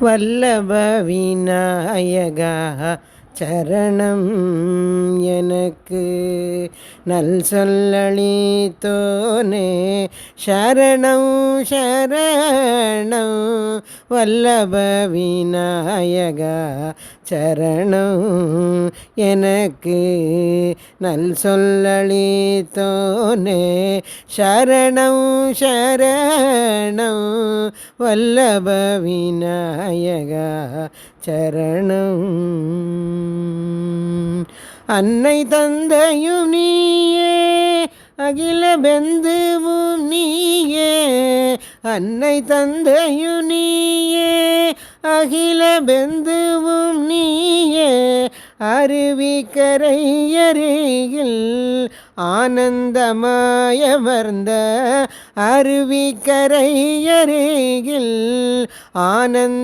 வல்லப விநாயகா சரணம் எனக்கு நல் சொல்லளித்தோனே சரணம் சரணம் வல்லப விநாயகா. சரணம் எனக்கு நல் சொல்லளித்தோனே சரணம் சரணம் வல்லப விநாயகா. சரணம். அன்னை தந்தையும் நீயே அகில பெந்துவும் நீயே. அன்னை தந்தையும் நீயே அகில பெந்துவும் நீயே. அருவிக்கரையருகில் ஆனந்தமாயமர்ந்த அருவிக்கரையருகில் ஆனந்த